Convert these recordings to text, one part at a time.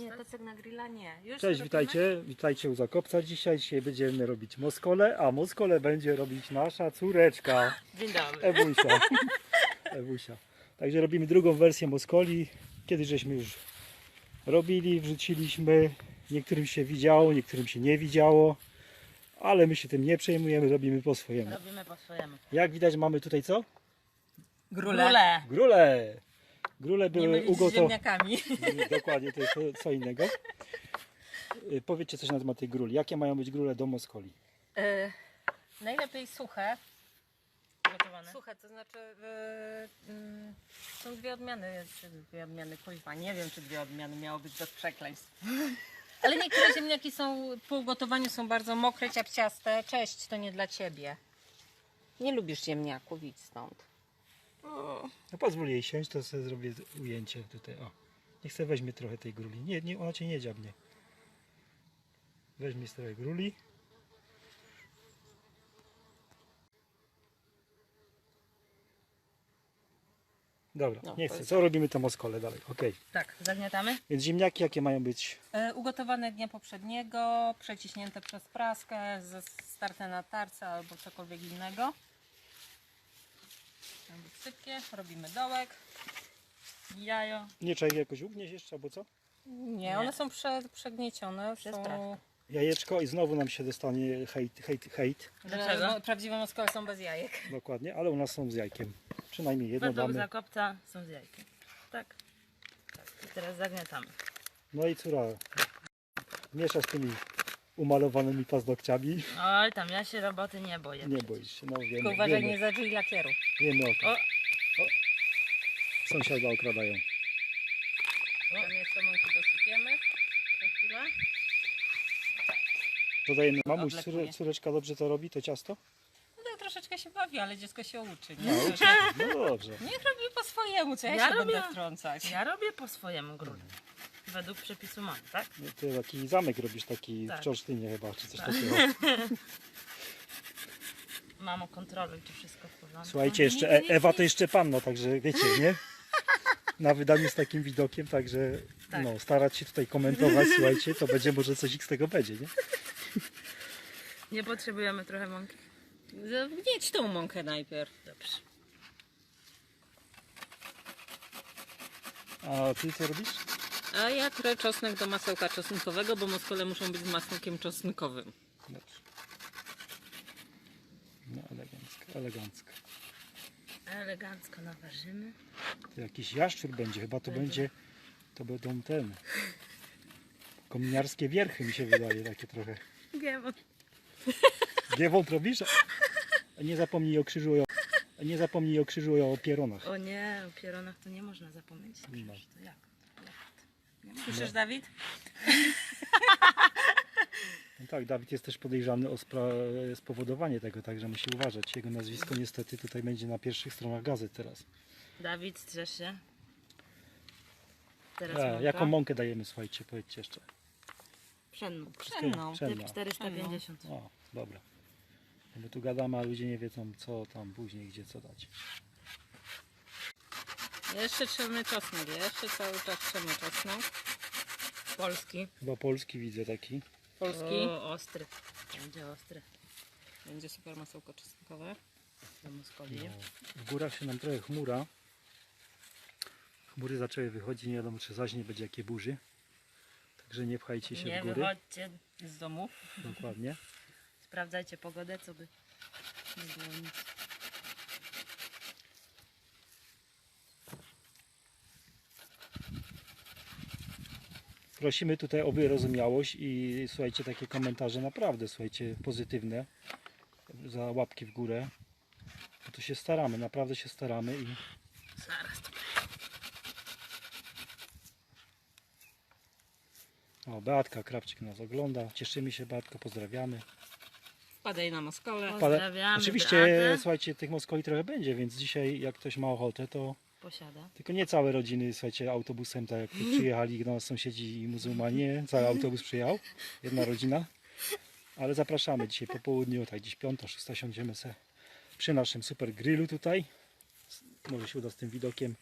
Nie, tacek na grilla nie. Już Cześć, witajcie. Witajcie u Zakopca. Dzisiaj, dzisiaj będziemy robić moskole, a moskole będzie robić nasza córeczka Dzień dobry. Ewusia. Ewusia. Także robimy drugą wersję moskoli. Kiedyś żeśmy już robili, wrzuciliśmy. Niektórym się widziało, niektórym się nie widziało. Ale my się tym nie przejmujemy, robimy po swojemu. Robimy po swojemu. Jak widać mamy tutaj co? Grule. Grule. Grule. Grule Nie były mylić z ugotowane. ziemniakami. Dokładnie, to jest co innego. Y, Powiedzcie coś na temat tej gruli. Jakie mają być grule do moskoli? E, najlepiej suche. Gotowane. Suche, to znaczy e, mm, są dwie odmiany, czy dwie odmiany, kuźwa, nie wiem czy dwie odmiany miało być bez przekleństw. Ale niektóre ziemniaki są po ugotowaniu są bardzo mokre, ciapciaste. Cześć, to nie dla ciebie. Nie lubisz ziemniaków, idź stąd. No pozwól jej siąść, to sobie zrobię ujęcie tutaj. O, niech sobie weźmie trochę tej gruli. Nie, nie, ona cię nie dziabnie. Weźmie trochę gruli. Dobra, No, nie chcę. Co robimy to moskole dalej? Okej. Tak, zagniatamy. Więc ziemniaki jakie mają być? E, Ugotowane dnia poprzedniego, przeciśnięte przez praskę, ze- starte na tarce albo cokolwiek innego. Być sypkie, robimy dołek. Jajo. Nie trzeba ich jakoś ugnieść jeszcze, albo co? Nie, one są prze, przegniecione. Przez są. Jajeczko i znowu nam się dostanie hejt, hejt, hejt. Dlaczego? Bo prawdziwe moskole są bez jajek. Dokładnie, ale u nas są z jajkiem. Przynajmniej jedno Według damy. zakopca są z jajkiem. Tak. tak. I teraz zagniatamy. No i córa, miesza z tymi umalowanymi paznokciami. Oj, tam ja się roboty nie boję. Nie boisz się, no Tylko wiemy, uważaj, wiemy, nie zażyj lakieru. wiemy o tym. O, Sąsiada okradają. Tam jeszcze mąki dosypiemy. Za chwilę. Dodajemy, mamuś, odlekuję. córe, córeczka dobrze to robi, to ciasto? No tak troszeczkę się bawi, ale dziecko się uczy. Nie? No, no dobrze. Niech robi po swojemu, co ja, Ja się robię- będę wtrącać. ja robię po swojemu gruncie. Według przepisu mam, tak? Ty taki zamek robisz, taki Tak. w Czorsztynie chyba, czy coś Tak. takiego. Mamo, kontroluj, czy wszystko w porządku. Słuchajcie, jeszcze e Ewa to jeszcze panna, także wiecie, nie? Na wydaniu z takim widokiem, także Tak. no, starać się tutaj komentować, słuchajcie, to będzie może coś z tego będzie, nie? Nie potrzebujemy trochę mąki. Wgnieć tą mąkę najpierw. Dobrze. A ty co robisz? A ja krę czosnek do masełka czosnkowego, bo moskole muszą być z masłem czosnkowym. Dobrze. No elegancko, elegancko. Elegancko naważymy. To jakiś jaszczur będzie, chyba to Będzie. będzie, to będą ten, kominiarskie wierchy mi się wydaje, takie trochę. Wiem, Giewont robisz? A Nie zapomnij o krzyżu, i o, nie zapomnij o krzyżu i o pieronach. O nie, o pieronach to nie można zapomnieć. No. To jak? Słyszysz, Dawid? No tak, Dawid jest też podejrzany o spowodowanie tego, także musi uważać. Jego nazwisko niestety tutaj będzie na pierwszych stronach gazet teraz. Dawid, strzeż się. Teraz E, mąka. jaką mąkę dajemy, słuchajcie, powiedzcie jeszcze. Pszenną. Pszenną. Pszenną. Typ 450. O, dobra. No Bo tu gadamy, a ludzie nie wiedzą co tam później, gdzie co dać. Jeszcze trzemy czosnek, jeszcze cały czas trzemy czosnek. Polski. Chyba polski widzę taki. Polski. O, ostry. Będzie ostry. Będzie super masełko czosnkowe. Do Moskoli. No, w górach się nam trochę chmura. Chmury zaczęły wychodzić, nie wiadomo czy zaś nie będzie jakie burzy. Także nie pchajcie się Nie w góry. wychodźcie. Z domu. Dokładnie. Sprawdzajcie pogodę, co by nie było nic. Prosimy tutaj o wyrozumiałość i słuchajcie, takie komentarze naprawdę, słuchajcie, pozytywne. Za łapki w górę. Bo to się staramy, naprawdę się staramy i Zaraz to o, Beatka Krawczyk nas ogląda. Cieszymy się Beatko, pozdrawiamy. Wpadaj na moskole. Pozdrawiamy Oczywiście, Beatę. słuchajcie, tych moskoli trochę będzie, więc dzisiaj jak ktoś ma ochotę, to posiada. tylko nie całe rodziny, słuchajcie, autobusem, tak jak przyjechali do nas sąsiedzi i muzułmanie, cały autobus przyjechał, jedna rodzina. Ale zapraszamy dzisiaj po południu, tak gdzieś piąta, szósta siądziemy se przy naszym super grillu tutaj. Może się uda z tym widokiem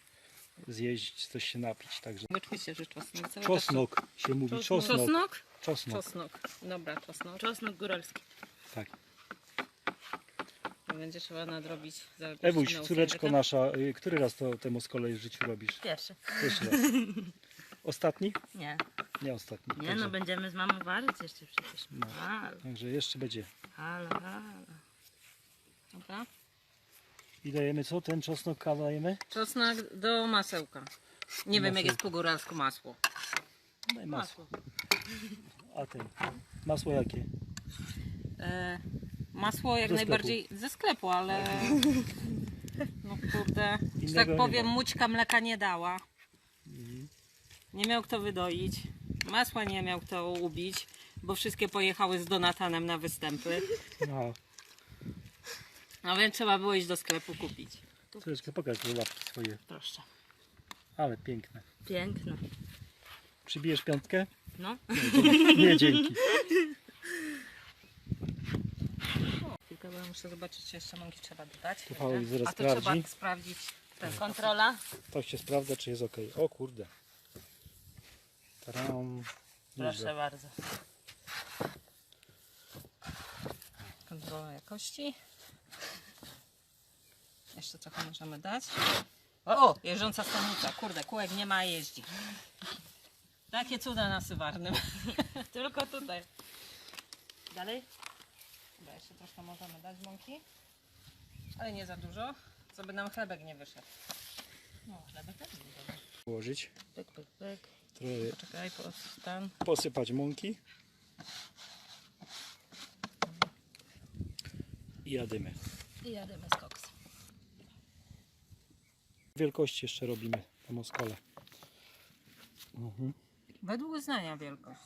zjeść, coś się napić. Także Oczywiście, że czosnek. Cały czosnok się mówi, Czosnok. czosnok. Czosnok? Czosnok, Czosnok. Dobra, czosnok. Czosnek góralski. tak. Będzie trzeba nadrobić. zarobić Ewuś, na córeczko ósemkę. nasza, y, który raz to temu z kolei w życiu robisz? Pierwszy. Jeszcze raz. Ostatni? Nie. Nie ostatni. Nie Także, no, będziemy z mamą walić jeszcze przecież. No. Halo, także jeszcze będzie. halo, halo. Dobra. I dajemy co? Ten czosnok K dajemy? Czosnek do masełka. Nie wiem, jak jest po góralsku masło. Daj masło. A ten? Masło jakie? E, masło jak sklepu. najbardziej ze sklepu, ale no kurde, że tak powiem, mućka mleka nie dała. Nie miał kto wydoić. Masła nie miał kto ubić, bo wszystkie pojechały z Donatanem na występy. No, A więc trzeba było iść do sklepu kupić. córeczko, pokaż te łapki swoje. Proszę. Ale piękne. Piękno. Przybijesz piątkę? No. Nie, dzięki. bo ja muszę zobaczyć, czy jeszcze mąki trzeba dodać. To Paweł zaraz A to sprawdzi. trzeba sprawdzić ten sposób. Kontrola. To się sprawdza, czy jest ok. O kurde. Taram. Proszę Nieźle. bardzo. Kontrola jakości. Jeszcze trochę możemy dać. O, jeżdżąca stanica. Kurde, kółek nie ma, a jeździ. Takie cuda na Sywarnym. Tylko tutaj. Dalej? Chyba jeszcze troszkę możemy dać mąki. Ale nie za dużo, co by nam chlebek nie wyszedł. No, chlebek też nie dobra. Położyć. Pyk, pyk, pyk. Trochę Poczekaj, po stan. posypać mąki. I jadymy. I jadymy z koksem. Wielkości jeszcze robimy te moskole. Mhm. Według uznania wielkość.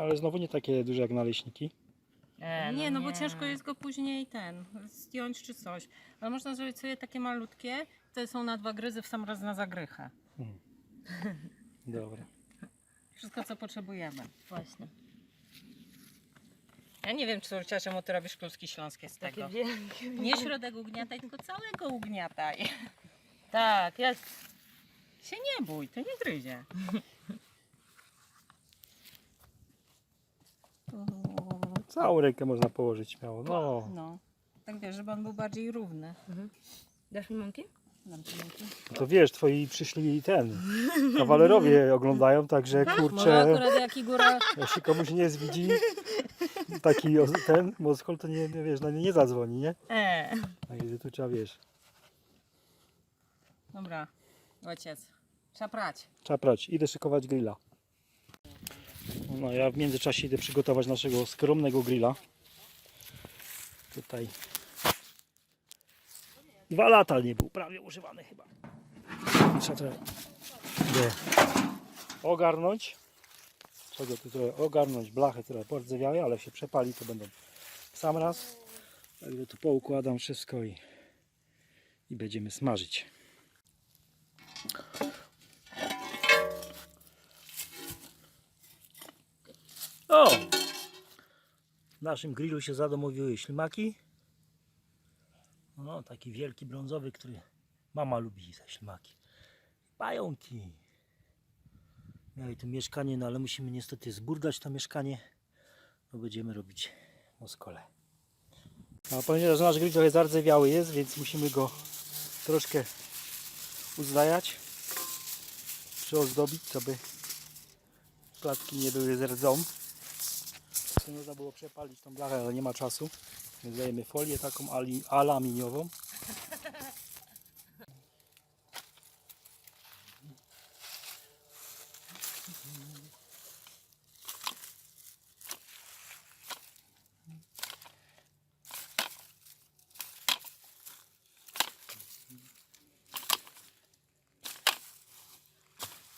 No ale znowu nie takie duże jak naleśniki. E, nie, no bo ciężko jest go później ten, zdjąć czy coś. Ale można zrobić sobie takie malutkie, te są na dwa gryzy w sam raz na zagrychę. Dobra. Wszystko co potrzebujemy. Właśnie. Ja nie wiem, córcia, czemu ty robisz kluski śląskie z Takie tego. wielkie. Nie środek ugniataj, tylko całego ugniataj. Tak, jest. Się nie bój, to nie gryzie. Całą rękę można położyć śmiało. No. No. Tak wiesz, żeby on był bardziej równy. Dasz mi mąki? Dam ci mąki. To wiesz, twoi przyszli ten. Kawalerowie oglądają, także Może kurczę. akurat jaki góra... Jeśli komuś nie zwidzi taki o- ten moskol, to nie, nie wiesz, na nie, nie zadzwoni, nie? E. A kiedy tu trzeba wiesz. Dobra, ojciec. Trzeba prać. Trzeba prać. Idę szykować grilla. No ja w międzyczasie idę przygotować naszego skromnego grilla. Tutaj dwa lata nie był prawie używany chyba. Trzeba trochę ogarnąć. Trzeba tu trochę ogarnąć. Blachy trochę pordzewiały, ale się przepali to będą w sam raz. Także tu poukładam wszystko i, i będziemy smażyć. O! W naszym grillu się zadomowiły ślimaki. No, taki wielki brązowy, który mama lubi za ślimaki. Pająki. Miały tu mieszkanie, no ale musimy niestety zburdać to mieszkanie. Bo będziemy robić moskole. A ponieważ nasz grill trochę zardzewiały jest, więc musimy go troszkę uzdajać. Przyozdobić, żeby klatki nie były z. To można było przepalić tą blachę, ale nie ma czasu. Więc dajemy folię taką ali, aluminiową.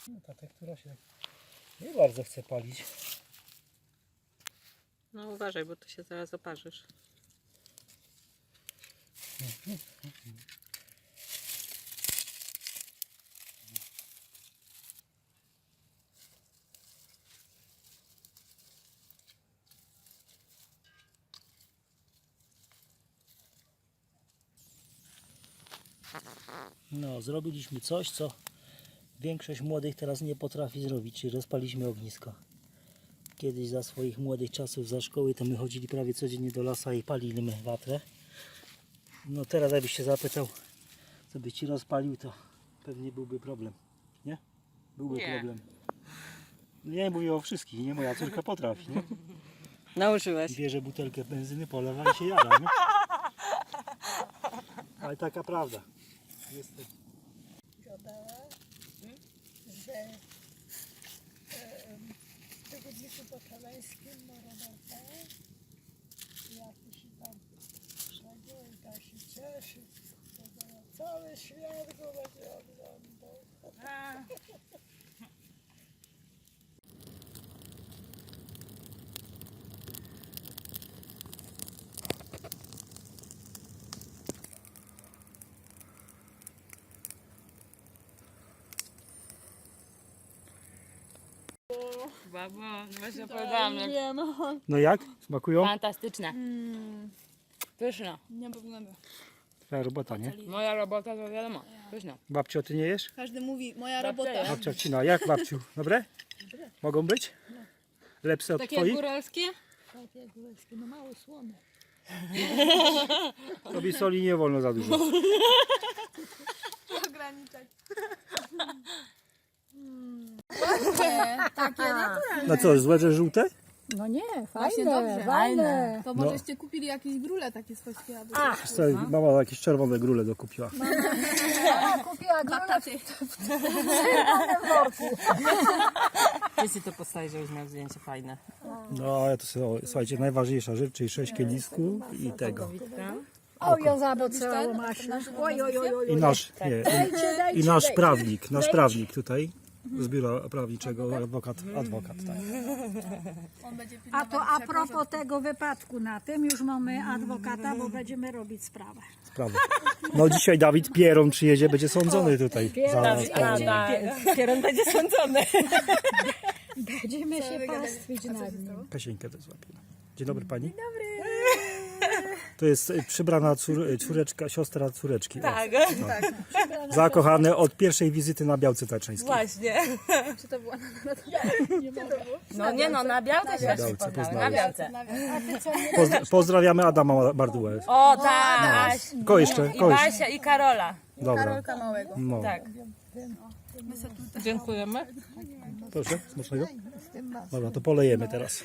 No, ta tektura się nie bardzo chce palić. No uważaj, bo tu się zaraz oparzysz. No, zrobiliśmy coś, co większość młodych teraz nie potrafi zrobić, czyli rozpaliśmy ognisko. Kiedyś za swoich młodych czasów, za szkoły, to my chodzili prawie codziennie do lasa i paliliśmy watrę. No teraz jakbyś się zapytał, co byś ci rozpalił, to pewnie byłby problem. Nie? Byłby Nie. problem. No ja nie mówię o wszystkich, nie? Moja córka potrafi, nie? Nauczyłeś. Bierze butelkę benzyny, polewa i się jada, nie? Ale taka prawda. Niestety. gadała, że e, w tygodniku podhalańskim ma Roberta jakiś tam przegół i tak się cieszy. Powiedziała, Cały świat go będzie oglądał. Babo, właśnie opowiadałam. jak- No jak? Smakują? Fantastyczne. Pyszne. Nie względu. Twoja robota, nie? Moja robota to wiadomo. Pyszne. Babcio, ty nie jesz? Każdy mówi, moja Babcia robota. Babcia wcina. Jak babciu? Dobre? Mogą być? Lepsze od Takie twoich? góralskie? Tak jak łezki, no mało słone. Tobie soli nie wolno za dużo. Ograniczać. No co, złe, że żółte? No nie, Właśnie fajne, dobrze. fajne. To No. możeście kupili jakieś grule takie swojskie. albo Wiesz co, Mama jakieś czerwone grule dokupiła. Kupiła grona Wszyscy to postaje, że już miał zdjęcie fajne. No, ale to są, słuchajcie, najważniejsza rzecz, czyli sześć kielisków i tego. Ja. Oj, oj, oj, oj. I nasz, nie, dajcie, i nasz prawnik, nasz prawnik tutaj z biura prawniczego, adwokat, adwokat, tak. On będzie A to a propos tego wypadku na tym, już mamy adwokata, bo będziemy robić sprawę. Sprawa. No dzisiaj Dawid Pieron przyjedzie, będzie sądzony tutaj. Za A, tak. Kieron będzie sądzony. Będziemy się pastwić nad nim. Kasieńkę też złapię. Dzień dobry pani. Dzień dobry. To jest e, przybrana cór, e, córeczka, siostra córeczki. O, Tak, Zakochane od pierwszej wizyty na Białce Tatrzańskiej. właśnie. Czy to była na No nie no, na białce się Białce poznały. Na poznałeś. białce. Pozdra- pozdrawiamy Adama Bardułę. O tak! Ko jeszcze, I ko jeszcze. Basia i Karola. Dobra. Karolka małego. No. Tak. Dziękujemy. Proszę, smacznego. Dobra, to polejemy teraz.